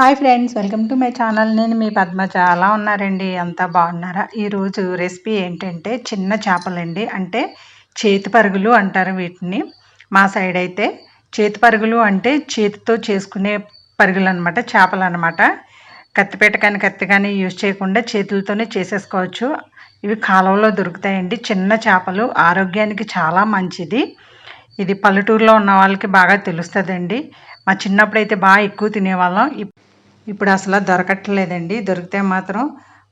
Hi friends welcome to my channel. నేను మీ పద్మ. చాలా ఉన్నారండి. అంతా బాగున్నారా? ఈరోజు రెసిపీ ఏంటంటే చిన్న చేపలండి. అంటే చేతి పరుగులు అంటారు వీటిని. మా సైడ్ అయితే చేతి పరుగులు అంటే చేతితో చేసుకునే పరుగులు అనమాట చేపలు అనమాట కత్తిపేట కానీ కత్తి కానీ యూజ్ చేయకుండా చేతులతోనే చేసేసుకోవచ్చు. ఇవి కాలువలో దొరుకుతాయండి. చిన్న చేపలు ఆరోగ్యానికి చాలా మంచిది. ఇది పల్లెటూరులో ఉన్న వాళ్ళకి బాగా తెలుస్తుందండి. మా చిన్నప్పుడు అయితే బాగా ఎక్కువ తినేవాళ్ళం. ఇప్పుడు అసలు దొరకట్లేదండి. దొరికితే మాత్రం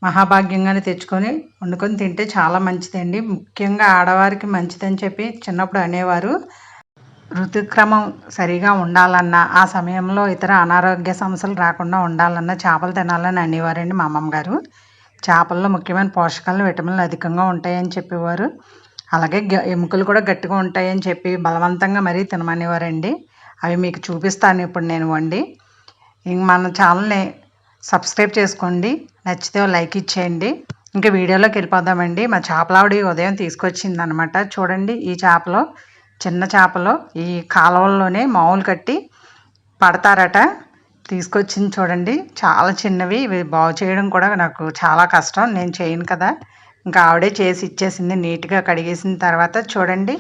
మహాభాగ్యంగానే తెచ్చుకొని వండుకొని తింటే చాలా మంచిదండి. ముఖ్యంగా ఆడవారికి మంచిదని చెప్పి చిన్నప్పుడు అనేవారు ఋతుక్రమం సరిగా ఉండాలన్నా ఆ సమయంలో ఇతర అనారోగ్య సమస్యలు రాకుండా ఉండాలన్నా చేపలు తినాలని అనేవారండి మా అమ్మమ్మ గారు. చేపల్లో ముఖ్యమైన పోషకాలు విటమిన్లు అధికంగా ఉంటాయని చెప్పేవారు. అలాగే ఎముకలు కూడా గట్టిగా ఉంటాయని చెప్పి బలవంతంగా మరీ తినమనేవారండి. అవి మీకు చూపిస్తాను ఇప్పుడు నేను వండి. మన ఛానల్ని సబ్స్క్రైబ్ చేసుకోండి. నచ్చితే లైక్ ఇచ్చేయండి. ఇంకా వీడియోలోకి వెళ్ళిపోదామండి. మా చేపలావిడి ఉదయం తీసుకొచ్చింది అనమాట చూడండి ఈ చేపలో చిన్న చేపలో ఈ కాలువల్లోనే మామూలు కట్టి పడతారట. తీసుకొచ్చింది చూడండి. చాలా చిన్నవి. ఇవి బాగు చేయడం కూడా నాకు చాలా కష్టం. నేను చేయను కదా. ఇంకా ఆవిడే చేసి ఇచ్చేసింది. నీట్గా కడిగేసిన తర్వాత చూడండి.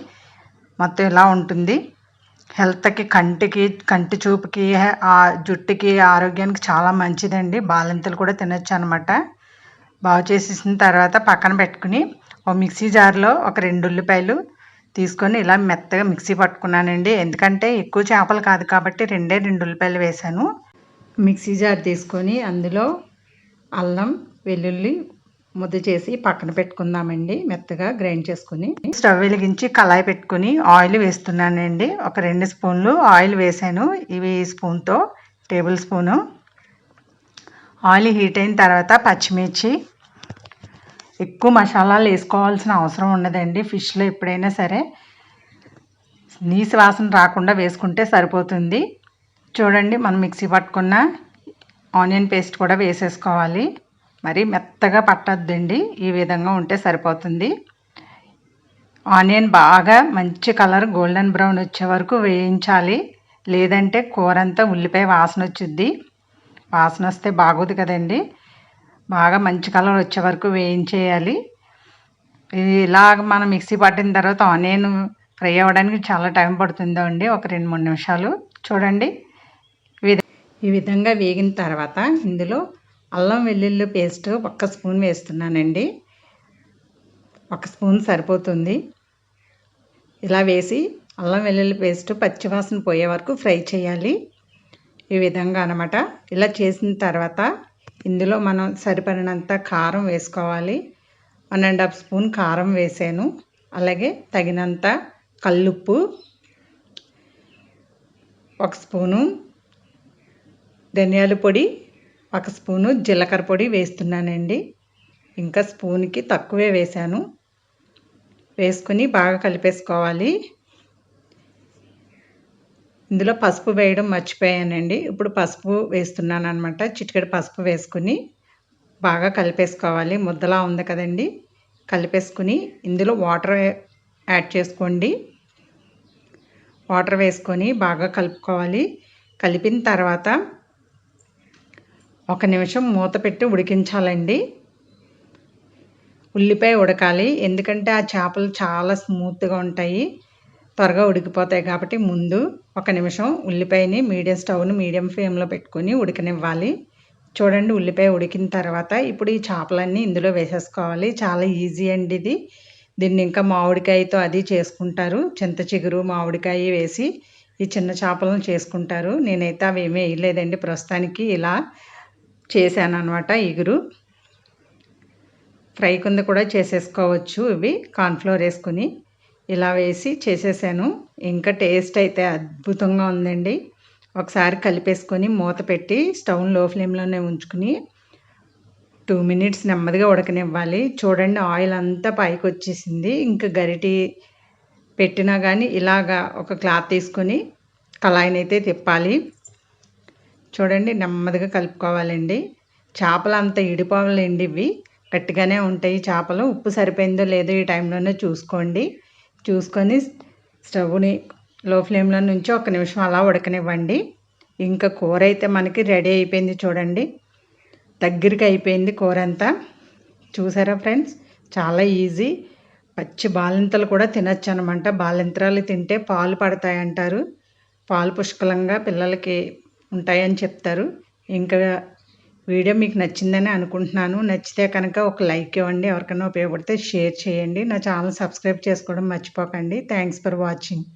మొత్తం ఇలా ఉంటుంది. హెల్త్కి కంటికి కంటి చూపుకి ఆ జుట్టుకి ఆరోగ్యానికి చాలా మంచిదండి. బాలింతలు కూడా తినొచ్చు అనమాట బాగు చేసేసిన తర్వాత పక్కన పెట్టుకుని ఒక మిక్సీ జార్లో ఒక రెండు ఉల్లిపాయలు తీసుకొని ఇలా మెత్తగా మిక్సీ పట్టుకున్నానండి. ఎందుకంటే ఎక్కువ చేపలు కాదు కాబట్టి రెండే రెండు ఉల్లిపాయలు వేసాను మిక్సీ జార్ తీసుకొని అందులో అల్లం వెల్లుల్లి ముద్ద చేసి పక్కన పెట్టుకుందామండి. మెత్తగా గ్రైండ్ చేసుకుని స్టవ్ వెలిగించి కళాయి పెట్టుకుని ఆయిల్ వేస్తున్నానండి. ఒక రెండు స్పూన్లు ఆయిల్ వేసాను. ఇవి స్పూన్తో టేబుల్ స్పూను. ఆయిల్ హీట్ అయిన తర్వాత పచ్చిమిర్చి. ఎక్కువ మసాలాలు వేసుకోవాల్సిన అవసరం ఉండదండి. ఫిష్లో ఎప్పుడైనా సరే నీసు వాసన రాకుండా వేసుకుంటే సరిపోతుంది. చూడండి మనం మిక్సీ పట్టుకున్న ఆనియన్ పేస్ట్ కూడా వేసేసుకోవాలి. మరి మెత్తగా పట్టద్దండి. ఈ విధంగా ఉంటే సరిపోతుంది. ఆనియన్ బాగా మంచి కలర్ గోల్డెన్ బ్రౌన్ వచ్చే వరకు వేయించాలి. లేదంటే కూర అంతా ఉల్లిపాయ వాసన వచ్చిద్ది. వాసన వస్తే బాగోదు కదండి. బాగా మంచి కలర్ వచ్చే వరకు వేయించేయాలి. ఇది ఇలాగ మనం మిక్సీ పట్టిన తర్వాత ఆనియన్ ఫ్రై అవ్వడానికి చాలా టైం పడుతుందో అండి. ఒక రెండు మూడు నిమిషాలు చూడండి. ఈ విధంగా వేగిన తర్వాత ఇందులో అల్లం వెల్లుల్లి పేస్ట్ ఒక్క స్పూన్ వేస్తున్నానండి. ఒక స్పూన్ సరిపోతుంది. ఇలా వేసి అల్లం వెల్లుల్లి పేస్ట్ పచ్చివాసన పోయే వరకు ఫ్రై చేయాలి. ఈ విధంగా అనమాట ఇలా చేసిన తర్వాత ఇందులో మనం సరిపడినంత కారం వేసుకోవాలి. వన్ అండ్ హాఫ్ స్పూన్ కారం వేసాను. అలాగే తగినంత కల్లుప్పు ఒక స్పూను ధనియాల పొడి ఒక స్పూను జీలకర్ర పొడి వేస్తున్నానండి. ఇంకా స్పూన్కి తక్కువే వేశాను. వేసుకుని బాగా కలిపేసుకోవాలి. ఇందులో పసుపు వేయడం మర్చిపోయానండి. ఇప్పుడు పసుపు వేస్తున్నాను అనమాట చిటికెడు పసుపు వేసుకుని బాగా కలిపేసుకోవాలి. ముద్దలా ఉంది కదండి. కలిపేసుకుని ఇందులో వాటర్ యాడ్ చేసుకోండి. వాటర్ వేసుకొని బాగా కలుపుకోవాలి. కలిపిన తర్వాత ఒక నిమిషం మూత పెట్టి ఉడికించాలండి. ఉల్లిపాయ ఉడకాలి. ఎందుకంటే ఆ చేపలు చాలా స్మూత్గా ఉంటాయి. త్వరగా ఉడికిపోతాయి కాబట్టి ముందు ఒక నిమిషం ఉల్లిపాయని మీడియం స్టవ్ని మీడియం ఫ్లేమ్లో పెట్టుకొని ఉడకనివ్వాలి. చూడండి ఉల్లిపాయ ఉడికిన తర్వాత ఇప్పుడు ఈ చేపలన్నీ ఇందులో వేసేసుకోవాలి. చాలా ఈజీ అండి ఇది. దీన్ని ఇంకా మామిడికాయతో అది చేసుకుంటారు. చింత చిగురు మామిడికాయ వేసి ఈ చిన్న చేపలను చేసుకుంటారు. నేనైతే అవి ఏమీ వేయలేదండి. ప్రస్తుతానికి ఇలా చేశాను అనమాట ఇగురు. ఫ్రై కింద కూడా చేసేసుకోవచ్చు ఇవి కార్న్ఫ్లోర్ వేసుకుని. ఇలా వేసి చేసేసాను. ఇంకా టేస్ట్ అయితే అద్భుతంగా ఉందండి. ఒకసారి కలిపేసుకొని మూత పెట్టి స్టవ్లో ఫ్లేమ్లోనే ఉంచుకుని టూ మినిట్స్ నెమ్మదిగా ఉడకనివ్వాలి. చూడండి ఆయిల్ అంతా పైకి వచ్చేసింది. ఇంకా గరిటి పెట్టినా కానీ ఇలాగా ఒక క్లాత్ తీసుకొని కళాయినైతే తిప్పాలి. చూడండి నెమ్మదిగా కలుపుకోవాలండి. చేపలు అంత ఇడిపోవాలండి ఇవి. గట్టిగానే ఉంటాయి చేపలు. ఉప్పు సరిపోయిందో లేదో ఈ టైంలోనే చూసుకోండి. చూసుకొని స్టవ్ని లో ఫ్లేమ్లో నుంచి ఒక నిమిషం అలా ఉడకనివ్వండి. ఇంకా కూర అయితే మనకి రెడీ అయిపోయింది చూడండి. దగ్గరికి అయిపోయింది కూర అంతా చూసారా ఫ్రెండ్స్? చాలా ఈజీ. పచ్చి బాలింతలు కూడా తినచ్చు అనమాట బాలింతరాలు తింటే పాలు పడతాయంటారు. పాలు పుష్కలంగా పిల్లలకి ఉంటాయని చెప్తారు. ఇంకా వీడియో మీకు నచ్చిందని అనుకుంటున్నాను. నచ్చితే కనుక ఒక లైక్ ఇవ్వండి. ఎవరికైనా ఉపయోగపడితే షేర్ చేయండి. నా ఛానల్ సబ్స్క్రైబ్ చేసుకోవడం మర్చిపోకండి. Thanks for watching.